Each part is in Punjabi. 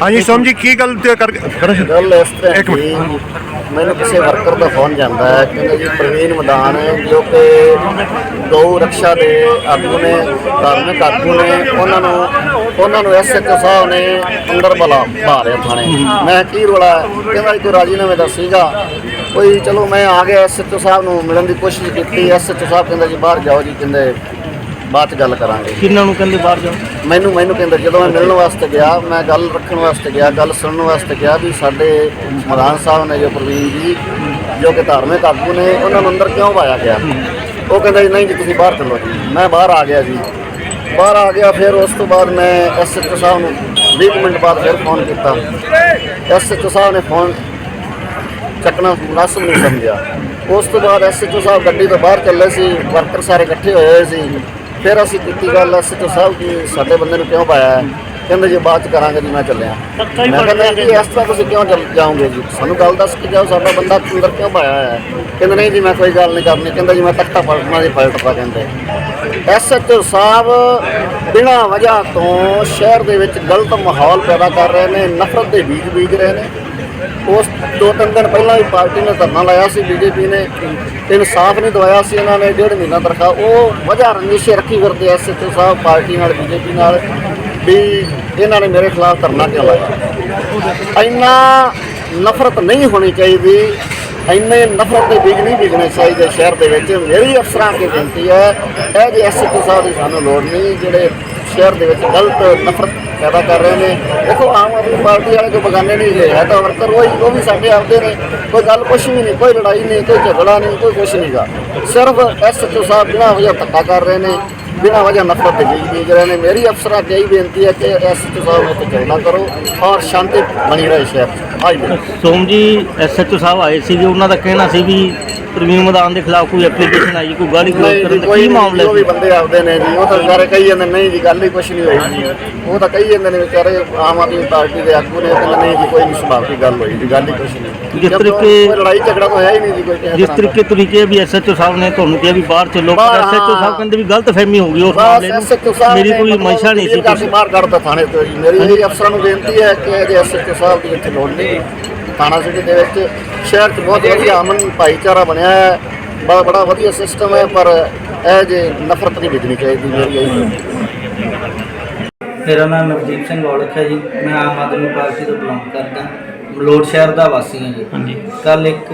ਹਾਂਜੀ ਸੋਮ ਜੀ ਕੀ ਗੱਲ ਤੇ ਕਰ ਕਰ ਗੱਲ ਇਸ ਤਰ੍ਹਾਂ ਇੱਕ ਮਿੰਟ। ਮੈਨੂੰ ਕਿਸੇ ਵਰਕਰ ਦਾ ਫੋਨ ਜਾਂਦਾ ਹੈ ਕਹਿੰਦਾ ਜੀ ਪ੍ਰਵੀਨ ਮਦਾਨ ਜੋ ਕਿ ਗਊ ਰੱਖਿਆ ਦੇ ਆਗੂ ਨੇ ਧਾਰਮਿਕ ਆਗੂ ਨੇ ਉਹਨਾਂ ਨੂੰ ਉਹਨਾਂ ਨੂੰ ਐਸਐਚਓ ਸਾਹਿਬ ਨੇ ਅੰਦਰ ਬੁਲਾ ਬੁਲਾ ਰਿਹਾ ਥਾਣੇ ਮੈਂ ਕੀ ਰੋਲਾ ਹੈ? ਕਹਿੰਦਾ ਜੀ ਕੋਈ ਰਾਜੀਨਾਮੇ ਦਾ ਸੀਗਾ ਕੋਈ ਚਲੋ ਮੈਂ ਆ ਗਿਆ ਐਸਐਚਓ ਸਾਹਿਬ ਨੂੰ ਮਿਲਣ ਦੀ ਕੋਸ਼ਿਸ਼ ਕੀਤੀ ਐਸਐਚਓ ਸਾਹਿਬ ਕਹਿੰਦਾ ਜੀ ਬਾਹਰ ਜਾਓ ਜੀ ਕਹਿੰਦੇ ਬਾਅਦ ਚ ਗੱਲ ਕਰਾਂਗੇ। ਕਿੰਨਾਂ ਨੂੰ ਕਹਿੰਦੇ ਬਾਹਰ ਜਾਓ? ਮੈਨੂੰ ਮੈਨੂੰ ਕਹਿੰਦਾ ਜਦੋਂ ਮੈਂ ਮਿਲਣ ਵਾਸਤੇ ਗਿਆ ਮੈਂ ਗੱਲ ਰੱਖਣ ਵਾਸਤੇ ਗਿਆ ਗੱਲ ਸੁਣਨ ਵਾਸਤੇ ਗਿਆ ਵੀ ਸਾਡੇ ਮਹਾਰਾਜ ਸਾਹਿਬ ਨੇ ਜੋ ਪ੍ਰਵੀਨ ਜੀ ਜੋ ਕਿ ਧਾਰਮਿਕ ਆਗੂ ਨੇ ਉਹਨਾਂ ਨੂੰ ਅੰਦਰ ਕਿਉਂ ਪਾਇਆ ਗਿਆ? ਉਹ ਕਹਿੰਦਾ ਜੀ ਨਹੀਂ ਜੀ ਤੁਸੀਂ ਬਾਹਰ ਚੱਲੋ ਜੀ। ਮੈਂ ਬਾਹਰ ਆ ਗਿਆ ਜੀ। ਬਾਹਰ ਆ ਗਿਆ ਫਿਰ ਉਸ ਤੋਂ ਬਾਅਦ ਮੈਂ ਐਸਐਚਓ ਸਾਹਿਬ ਨੂੰ 20 ਕੁ ਮਿੰਟ ਬਾਅਦ ਫਿਰ ਫੋਨ ਕੀਤਾ। ਐਸਐਚਓ ਸਾਹਿਬ ਨੇ ਫੋਨ ਚੱਕਣਾ ਮੁਨਾਸਬ ਨਹੀਂ ਸਮਝਿਆ। ਉਸ ਤੋਂ ਬਾਅਦ ਐਸਐਚਓ ਸਾਹਿਬ ਗੱਡੀ ਤੋਂ ਬਾਹਰ ਚੱਲੇ ਸੀ ਵਰਕਰ ਸਾਰੇ ਇਕੱਠੇ ਹੋਏ ਹੋਏ ਸੀ। ਫਿਰ ਅਸੀਂ ਕੀਤੀ ਗੱਲ ਐਸਐਚਓ ਸਾਹਿਬ ਕਿ ਸਾਡੇ ਬੰਦੇ ਨੂੰ ਕਿਉਂ ਪਾਇਆ ਹੈ? ਕਹਿੰਦੇ ਜੀ ਬਾਅਦ ਚ ਕਰਾਂਗੇ ਜੀ ਮੈਂ ਚੱਲਿਆ। ਮੈਂ ਕਹਿੰਦਾ ਜੀ ਇਸ ਤਰ੍ਹਾਂ ਤੁਸੀਂ ਕਿਉਂ ਚੱਲ ਜਾਓਗੇ ਜੀ? ਸਾਨੂੰ ਗੱਲ ਦੱਸ ਕੇ ਜਾਓ ਸਾਡਾ ਬੰਦਾ ਅੰਦਰ ਕਿਉਂ ਪਾਇਆ ਹੈ? ਕਹਿੰਦੇ ਨਹੀਂ ਜੀ ਮੈਂ ਕੋਈ ਗੱਲ ਨਹੀਂ ਕਰਨੀ। ਕਹਿੰਦਾ ਜੀ ਮੈਂ ਤਖਤਾ ਪਲਟਣਾ ਜੀ ਪਲਟਦਾ ਕਹਿੰਦੇ। ਐਸਐਚਓ ਸਾਹਿਬ ਬਿਨਾਂ ਵਜ੍ਹਾ ਤੋਂ ਸ਼ਹਿਰ ਦੇ ਵਿੱਚ ਗਲਤ ਮਾਹੌਲ ਪੈਦਾ ਕਰ ਰਹੇ ਨੇ ਨਫ਼ਰਤ ਦੇ ਬੀਜ ਬੀਜ ਰਹੇ ਨੇ। ਉਸ ਦੋ ਤਿੰਨ ਦਿਨ ਪਹਿਲਾਂ ਵੀ ਪਾਰਟੀ ਨੇ ਧਰਨਾ ਲਾਇਆ ਸੀ, ਬੀਜੇਪੀ ਨੇ। ਇਨਸਾਫ ਨਹੀਂ ਦਵਾਇਆ ਸੀ ਇਹਨਾਂ ਨੇ, ਡੇਢ ਮਹੀਨਾ ਤਨਖਾਹ। ਉਹ ਵਜ੍ਹਾ ਰੰਜਿਸ਼ ਰੱਖੀ ਫਿਰਦੇ ਐਸਐਚਓ ਸਾਹਿਬ ਪਾਰਟੀ ਨਾਲ, ਬੀਜੇਪੀ ਨਾਲ, ਵੀ ਇਹਨਾਂ ਨੇ ਮੇਰੇ ਖਿਲਾਫ ਧਰਨਾ ਕਿਉਂ ਲਾਇਆ? ਇੰਨਾ ਨਫ਼ਰਤ ਨਹੀਂ ਹੋਣੀ ਚਾਹੀਦੀ, ਇੰਨੇ ਨਫ਼ਰਤ ਦੇ ਬੀਜ ਨਹੀਂ ਬੀਜਣੇ ਚਾਹੀਦੇ ਸ਼ਹਿਰ ਦੇ ਵਿੱਚ। ਮੇਰੀ ਅਫਸਰਾਂ ਅੱਗੇ ਬੇਨਤੀ ਹੈ, ਇਹ ਜੇ ਐਸਐਚਓ ਸਾਹਿਬ ਦੀ ਸਾਨੂੰ ਲੋੜ ਨਹੀਂ, ਜਿਹੜੇ ਸ਼ਹਿਰ ਦੇ ਵਿੱਚ ਗਲਤ ਨਫ਼ਰਤ ਪੈਦਾ ਕਰ ਰਹੇ ਨੇ। ਦੇਖੋ, ਆਮ ਆਦਮੀ ਪਾਰਟੀ ਵਾਲੇ ਕੋਈ ਬਗਾਨੇ ਨਹੀਂ ਹੈ ਤਾਂ ਵਰਕਰ ਉਹ ਹੀ- ਉਹ ਵੀ ਸਾਡੇ ਆਪਦੇ ਨੇ। ਕੋਈ ਗੱਲ ਕੁਛ ਵੀ ਨਹੀਂ, ਕੋਈ ਲੜਾਈ ਨਹੀਂ, ਕੋਈ ਝਗੜਾ ਨਹੀਂ, ਕੋਈ ਕੁਛ ਨਹੀਂਗਾ ਸਿਰਫ ਐਸਐਚਓ ਸਾਹਿਬ ਬਿਨਾਂ ਵਜ੍ਹਾ ਧੱਕਾ ਕਰ ਰਹੇ ਨੇ, ਬਿਨਾਂ ਵਜ੍ਹਾ ਨਫ਼ਰਤ ਦੇ ਬੀਜ ਬੀਜ ਰਹੇ ਨੇ। ਮੇਰੀ ਅਫਸਰਾਂ ਅੱਗੇ ਇਹੀ ਬੇਨਤੀ ਹੈ ਕਿ ਐਸਐਚਓ ਸਾਹਿਬ ਨੂੰ ਤੇ ਝਗੜਾ ਕਰੋ ਔਰ ਸ਼ਾਂਤੀ ਬਣੀ ਰਹੇ ਸ਼ਹਿਰ 'ਚ। ਆਈ ਬੇਨਤੀ ਸੋਮ ਜੀ ਐਸਐਚਓ ਸਾਹਿਬ ਆਏ ਸੀਗੇ, ਉਹਨਾਂ ਦਾ ਕਹਿਣਾ ਸੀ ਵੀ ਪ੍ਰਵੀਨ ਮਦਾਨ ਦੇ ਖਿਲਾਫ ਕੋਈ ਐਪਲੀਕੇਸ਼ਨ ਆਈ ਕੋਈ ਗਾਲੀ ਗਲੋਚ ਕਰਨ ਦਾ ਕੋਈ ਕੀ ਮਾਮਲਾ ਸੀ ਬੰਦੇ ਆਪਦੇ ਨੇ ਜੀ ਉਹ ਤਾਂ ਵਿਚਾਰੇ ਕਹੀ ਜਾਂਦੇ ਨਹੀਂ ਜੀ ਗੱਲ ਹੀ ਕੁਛ ਨਹੀਂ ਹੋਈ ਉਹ ਤਾਂ ਕਹੀ ਜਾਂਦੇ ਨੇ ਵਿਚਾਰੇ ਆਮ ਆਦਮੀ ਪਾਰਟੀ ਦੇ ਆਗੂ ਨੇ ਕਹਿੰਦੇ ਨਹੀਂ ਜੀ ਕੋਈ ਨਹੀਂ ਸੁਭਾਵੀ ਗੱਲ ਹੋਈ ਜੀ ਗੱਲ ਹੀ ਕੁਛ ਨਹੀਂ। ਜਿਸ ਤਰੀਕੇ- ਕੋਈ ਲੜਾਈ ਝਗੜਾ ਤਾਂ ਹੋਇਆ ਹੀ ਨਹੀਂ ਜੀ ਕੋਈ ਕਿਸੇ ਜਿਸ ਦਾ। ਤਰੀਕੇ ਤਰੀਕੇ ਵੀ ਐਸਐਚਓ ਸਾਹਿਬ ਨੇ ਤੁਹਾਨੂੰ ਕਿਹਾ ਵੀ ਬਾਹਰ ਚੱਲੋ ਐਸਐਚਓ ਸਾਹਿਬ। ਕਹਿੰਦੇ ਵੀ ਗਲਤ ਫਹਿਮੀ ਹੋ ਗਈ ਉਸ ਮਾਮਲੇ ਨੂੰ। ਮੇਰੀ ਕੋਈ ਮਨਸ਼ਾ ਨਹੀਂ ਸੀ ਕਰਕੇ ਬਾਹਰ ਕੱਢਤਾ ਥਾਣੇ ਤੋਂ ਜੀ। ਮੇਰੀ ਅਫਸਰਾਂ ਨੂੰ ਬੇਨਤੀ ਹੈ ਕਿ ਐਸਐਚਓ ਸਾਹਿਬ ਦੀ ਇੱਥੇ ਲੋੜ ਨਹੀਂ। ਥਾਣਾ ਸਿਟੀ ਦੇ ਵਿੱਚ ਸ਼ਹਿਰ 'ਚ ਬਹੁਤ ਵਧੀਆ ਅਮਨ ਭਾਈਚਾਰਾ ਬਣਿਆ ਹੈ। ਬੜਾ ਬੜਾ ਵਧੀਆ ਸਿਸਟਮ ਹੈ ਪਰ ਇਹ ਜੇ ਨਫ਼ਰਤ ਨਹੀਂ ਵਿਕਣੀ ਚਾਹੀਦੀ ਮੇਰੀ ਇਹ। ਮੇਰਾ ਨਾਮ ਨਵਜੀਤ ਸਿੰਘ ਔਲਖ ਹੈ ਜੀ। ਮੈਂ ਆਮ ਆਦਮੀ ਪਾਰਟੀ ਤੋਂ ਬਿਲੋਂਗ ਕਰਦਾ। ਮਲੋਟ ਸ਼ਹਿਰ ਦਾ ਵਾਸੀ ਹਾਂ ਜੀ। ਹਾਂਜੀ। ਕੱਲ ਇੱਕ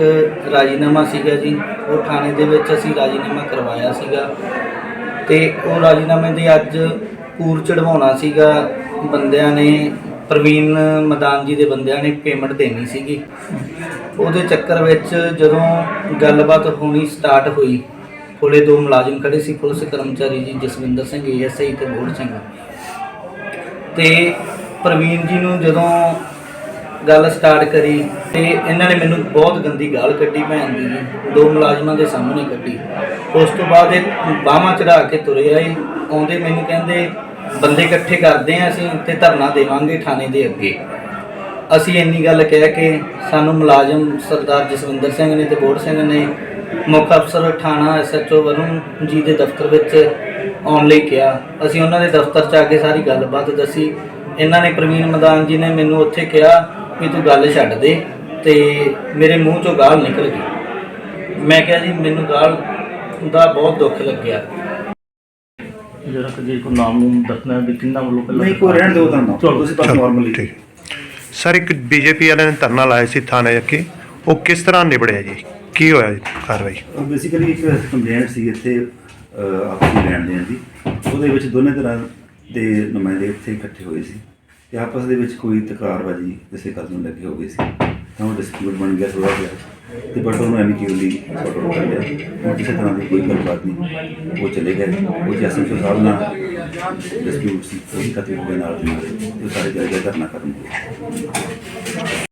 ਰਾਜੀਨਾਮਾ ਸੀਗਾ ਜੀ। ਉਹ ਥਾਣੇ ਦੇ ਵਿੱਚ ਅਸੀਂ ਰਾਜੀਨਾਮਾ ਕਰਵਾਇਆ ਸੀਗਾ। ਤੇ ਉਹ ਰਾਜੀਨਾਮੇ ਦੇ ਅੱਜ ਪੂਰ ਚੜਵਾਉਣਾ ਸੀਗਾ। ਬੰਦਿਆਂ ਨੇ ਪ੍ਰਵੀਨ ਮਦਾਨ ਜੀ ਦੇ ਬੰਦਿਆਂ ਨੇ ਪੇਮੈਂਟ ਦੇਣੀ ਸੀਗੀ। ਉਹਦੇ ਚੱਕਰ ਵਿੱਚ ਜਦੋਂ ਗੱਲਬਾਤ ਹੋਣੀ ਸਟਾਰਟ ਹੋਈ, ਕੋਲੇ ਦੋ ਮੁਲਾਜ਼ਮ ਖੜੇ ਸੀ, ਪੁਲਿਸ ਕਰਮਚਾਰੀ ਜੀ ਜਸਵਿੰਦਰ ਸਿੰਘ ਏਐਸਆਈ ਤੇ ਬੋੜ ਸਿੰਘ। ਤੇ ਪ੍ਰਵੀਨ ਜੀ ਨੂੰ ਜਦੋਂ ਗੱਲ ਸਟਾਰਟ ਕਰੀ, ਤੇ ਇਹਨਾਂ ਨੇ ਮੈਨੂੰ ਬਹੁਤ ਗੰਦੀ ਗਾਲ ਕੱਢੀ ਭੈਣ ਦੀ ਜੀ। ਦੋ ਮੁਲਾਜ਼ਮਾਂ ਦੇ ਸਾਹਮਣੇ ਕੱਢੀ। ਉਸ ਤੋਂ ਬਾਅਦ ਇਹ ਬਾਹਾਂ ਚੜਾ ਕੇ ਤੁਰੇ ਆਏ। ਆਉਂਦੇ ਮੈਨੂੰ ਕਹਿੰਦੇ ਬੰਦੇ ਇਕੱਠੇ ਕਰਦੇ ਆ, ਅਸੀਂ ਤੇ ਧਰਨਾ ਦੇਵਾਂਗੇ ਥਾਣੇ ਦੇ ਅੱਗੇ। ਅਸੀਂ ਇੰਨੀ ਗੱਲ ਕਹਿ ਕੇ ਸਾਨੂੰ ਮੁਲਾਜ਼ਮ ਸਰਦਾਰ ਜਸਵਿੰਦਰ ਸਿੰਘ ਨੇ ਤੇ ਬੋੜ ਸਿੰਘ ਨੇ ਮੁੱਖ ਅਫਸਰ ਥਾਣਾ ਐਸਐਚਓ ਵਰੁਣ ਜੀ ਦੇ ਦਫ਼ਤਰ ਵਿੱਚ ਆਉਣ ਲਈ ਕਿਹਾ। ਅਸੀਂ ਉਹਨਾਂ ਦੇ ਦਫ਼ਤਰ 'ਚ ਆ ਕੇ ਸਾਰੀ ਗੱਲਬਾਤ ਦੱਸੀ। ਇਹਨਾਂ ਨੇ ਪ੍ਰਵੀਨ ਮਦਾਨ ਜੀ ਨੇ ਮੈਨੂੰ ਉੱਥੇ ਕਿਹਾ ਵੀ ਤੂੰ ਗੱਲ ਛੱਡ ਦੇ ਤੇ ਮੇਰੇ ਮੂੰਹ 'ਚੋਂ ਗਾਲ ਨਿਕਲ ਗਈ। ਮੈਂ ਕਿਹਾ ਜੀ, ਮੈਨੂੰ ਗਾਲ ਦਾ ਬਹੁਤ ਦੁੱਖ ਲੱਗਿਆ। ਜਰਾ ਕਿ ਜੇ ਕੋ ਨਾਮ ਨੂੰ ਦੱਸਣਾ ਵੀ ਕਿੰਨਾ ਵੱਲੋਂ ਪਹਿਲਾਂ ਨਹੀਂ ਕੋਈ ਰਹਿਣ ਦਿਓ ਤਾਂ ਨਾ। ਚਲੋ ਤੁਸੀਂ ਬਸ ਨਾਰਮਲੀ ਠੀਕ। ਸਰ ਇੱਕ ਬੀਜੇਪੀ ਵਾਲਿਆਂ ਨੇ ਧਰਨਾ ਲਾਇਆ ਸੀ ਥਾਣੇ ਅੱਗੇ ਉਹ ਕਿਸ ਤਰ੍ਹਾਂ ਨਿਬੜਿਆ ਜੀ? ਕੀ ਹੋਇਆ ਜੀ ਕਾਰਵਾਈ? ਬੇਸਿਕਲੀ ਇੱਕ ਕੰਪਲੇਂਟ ਸੀ ਇੱਥੇ ਆਪਸੀ ਲੈਣ ਦੇਣ ਦੀ। ਉਹਦੇ ਵਿੱਚ ਦੋਨੇ ਤਰ੍ਹਾਂ ਦੇ ਨੁਮਾਇੰਦੇ ਇੱਥੇ ਇਕੱਠੇ ਹੋਏ ਸੀ। ਤੇ ਆਪਸ ਦੇ ਵਿੱਚ ਕੋਈ ਤਕਰਾਰਬਾਜੀ ਕਿਸੇ ਗੱਲ ਨੂੰ ਲੱਗੀ ਹੋ ਗਈ ਸੀ। ਤਾਂ ਉਹ ਡਿਸਪਿਊਟ ਬਣ ਗਿਆ ਥੋੜਾ ਜਿਹਾ। ਤੇ ਬਟ ਉਹਨੂੰ ਐਮਿਕੇਬਲੀ ਸੌਟ ਆਊਟ ਕਰ ਲਿਆ? ਹੁਣ ਕਿਸੇ ਤਰ੍ਹਾਂ ਦੀ ਕੋਈ ਗੱਲਬਾਤ ਨਹੀਂ। ਉਹ ਚਲੇ ਗਏ। ਉਹ ਜੈਸਨ ਸਾਹਿਬ ਨਾਲ ਡਿਸਪਿਊਟ ਸੀ। ਉਹ ਵੀ ਖਤਮ ਹੋ ਗਿਆ ਨਾਲ ਦੀ ਨਾਲ ਤੇ ਉਹ ਸਾਰੇ ਜਗ੍ਹਾ ਧਰਨਾ ਕਰਨ